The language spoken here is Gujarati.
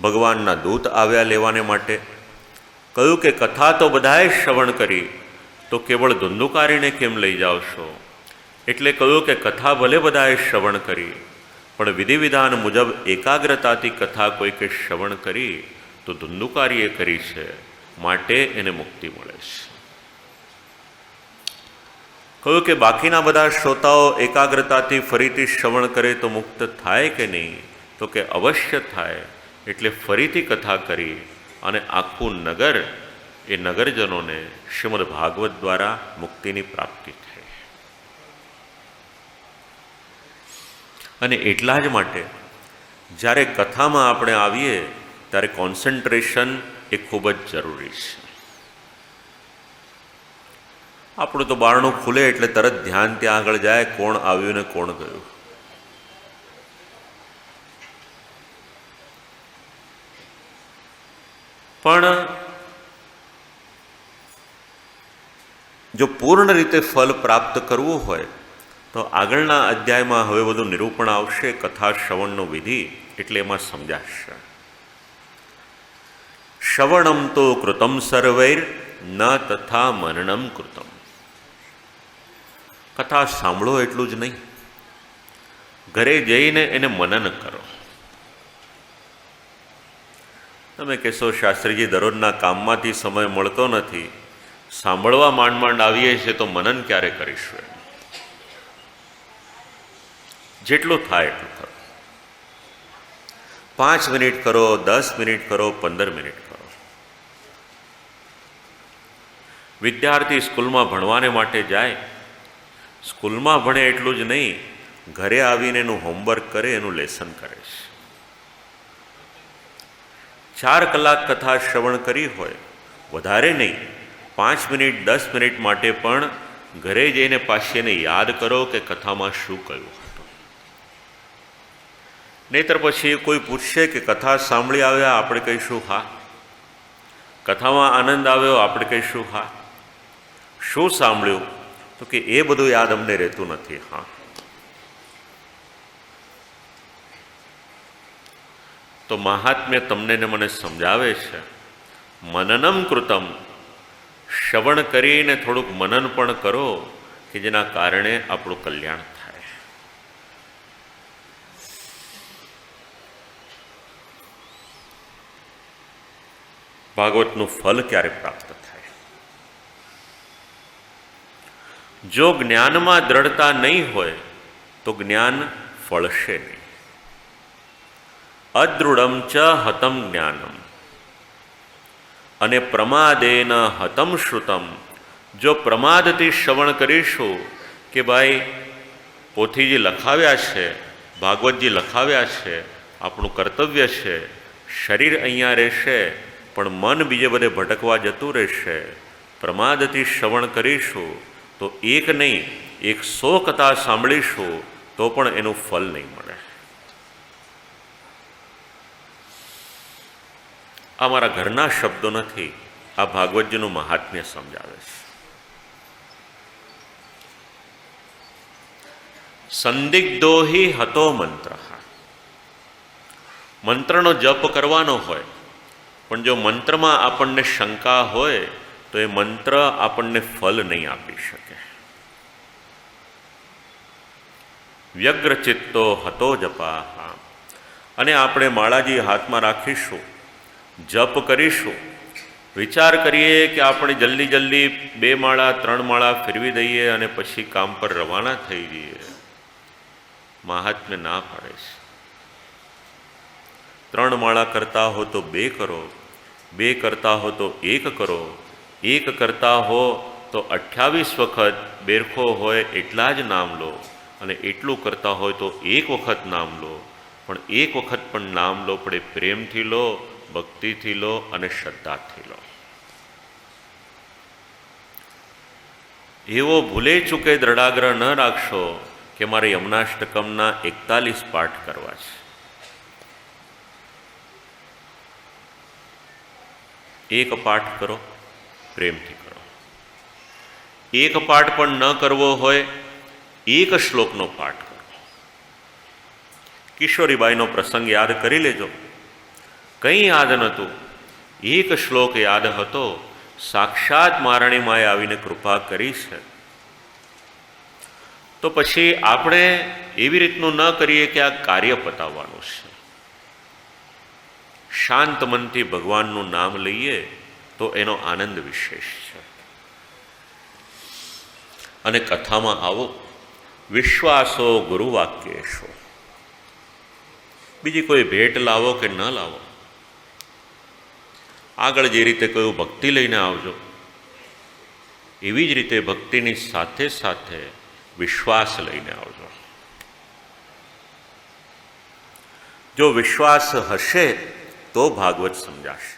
ભગવાનના દૂત આવ્યા લેવાને માટે. કહ્યું કે, કથા તો બધાએ શ્રવણ કરી, તો કેવળ ધુંધુકારીને કેમ લઈ જાઓ એટલે કહ્યું કે, કથા ભલે બધાએ શ્રવણ કરી, પણ વિધિવિધાન મુજબ એકાગ્રતાથી કથા કોઈકે શ્રવણ કરી, તો ધુંધુકારીએ કરી છે. માટે એને મુક્તિ મળે છે. કહ્યું કે, બાકીના બધા શ્રોતાઓ એકાગ્રતાથી ફરીથી શ્રવણ કરે તો મુક્ત થાય કે નહીં? તો કે, અવશ્ય થાય. એટલે ફરીથી કથા કરી અને આખું નગર એ નગરજનોને શ્રીમદ ભાગવત દ્વારા મુક્તિની પ્રાપ્તિ થઈ. અને એટલા જ માટે જ્યારે કથામાં આપણે આવીએ ત્યારે કોન્સન્ટ્રેશન એ ખૂબ જ જરૂરી છે. આપણું તો બારણું ખુલે એટલે તરત ધ્યાન ત્યાં આગળ જાય કોણ આવ્યું ને કોણ ગયું. પણ જો પૂર્ણ રીતે ફલ પ્રાપ્ત કરવું હોય, તો આગળના અધ્યાયમાં હવે બધું નિરૂપણ આવશે કથા શ્રવણનો વિધિ એટલે એમાં સમજાશે. શ્રવણમ તો કૃતમ સર્વૈર, ન તથા મરણમ કૃતમ. કથા સાંભળો એટલું જ નહીં. ઘરે જઈને એને મનન કરો. તમે કહેશો, શાસ્ત્રીજી, દરરોજના કામમાંથી સમય મળતો નથી. સાંભળવા માંડ માંડ આવીએ છીએ તો મનન ક્યારે કરીશું એમ? જેટલું થાય એટલું કરો. પાંચ મિનિટ કરો, દસ મિનિટ કરો, પંદર મિનિટ કરો. વિદ્યાર્થી સ્કૂલમાં ભણવાને માટે જાય. સ્કૂલમાં ભણે એટલું જ નહીં. ઘરે આવીને એનું હોમવર્ક કરે, એનું લેસન કરે છે. ચાર કલાક કથા શ્રવણ કરી હોય, વધારે નહીં. પાંચ મિનિટ, દસ મિનિટ માટે પણ ઘરે જઈને પાછી એને યાદ કરો કે કથામાં શું કહ્યું હતું. નહીતર પછી કોઈ પૂછશે કે કથા સાંભળી આવ્યા આપણે કહીશું હા? કથામાં આનંદ આવ્યો આપણે કહીશું હા? શું સાંભળ્યું? તો કે એ બધું યાદ અમને રહેતું નથી, હા. તો મહાત્મ્ય તમને ને મને સમજાવે છે. મનનમ કૃતમ. શ્રવણ કરીને થોડુંક મનન પણ કરો કે જેના કારણે આપણું કલ્યાણ થાય. ભાગવતનું ફલ ક્યારે પ્રાપ્ત થાય? જો જ્ઞાનમાં દ્રઢતા નહીં હોય, તો જ્ઞાન ફળશે નહીં. અદૃઢમ ચ હતમ જ્ઞાનમ. અને પ્રમાદેન હતમ શ્રુતમ. જો પ્રમાદથી શ્રવણ કરીશું કે ભાઈ, પોથીજી લખાવ્યા છે, ભાગવતજી લખાવ્યા છે, આપણું કર્તવ્ય છે, શરીર અહીંયા રહેશે, પણ મન બીજે બધે ભટકવા જતું રહેશે, પ્રમાદથી શ્રવણ કરીશું, તો એક નહીં, એક સો કથા સાંભળીશું, તો પણ એનું ફલ નહીં મળે. આ મારા ઘરના શબ્દો નથી. આ ભાગવતજીનું મહાત્મ્ય સમજાવે છે. સંદિગ્ધો હિ હતો મંત્ર. મંત્રનો જપ કરવાનો હોય, પણ જો મંત્રમાં આપણને શંકા હોય, તો એ મંત્ર આપણને ફલ નહીં આપી શકે. વ્યગ્રચિત્તો હતો જપા અને આપણે માળાજી હાથમાં રાખીશું જપ કરીશું. વિચાર કરીએ કે આપણે જલ્દી જલ્દી બે માળા, ત્રણ માળા ફેરવી દઈએ અને પછી કામ પર રવાના થઈ જઈએ. મહાત્મ્ય ના પાડે છે. ત્રણ માળા કરતા હો તો બે કરો, બે કરતા હો તો એક કરો, એક કરતા હો તો અઠ્યાવીસ વખત બેરખો હોય એટલા જ નામ લો અને એટલું કરતા હોય તો એક વખત નામ લો. પણ એક વખત પણ નામ લો, પણ પ્રેમથી લો ભક્તિથી લો અને શ્રદ્ધાથી લો. એવો ભૂલે ચૂકે દ્રઢાગ્રહ ન રાખશો કે મારે યમનાષ્ટકમના એકતાલીસ પાઠ કરવા છે. એક પાઠ કરો, પ્રેમથી કરો. એક પાઠ પણ ન કરવો હોય, એક શ્લોકનો પાઠ કરો. કિશોરીબાઈનો પ્રસંગ યાદ કરી લેજો. કંઈ યાદ નહોતું. એક શ્લોક યાદ હતો, સાક્ષાત મારણી માએ આવીને કૃપા કરી છે. તો પછી આપણે એવી રીતનું ન કરીએ કે આ કાર્ય પતાવવાનું છે. શાંત મનથી ભગવાનનું નામ લઈએ તો એનો આનંદ વિશેષ છે. અને કથામાં આવો, વિશ્વાસો ગુરુવાક્યેશો. બીજી કોઈ ભેટ લાવો કે ન લાવો? આગળ જે રીતે કહ્યું, ભક્તિ લઈને આવજો. એવી જ રીતે ભક્તિની સાથે સાથે વિશ્વાસ લઈને આવજો. જો વિશ્વાસ હશે, તો ભાગવત સમજાશે.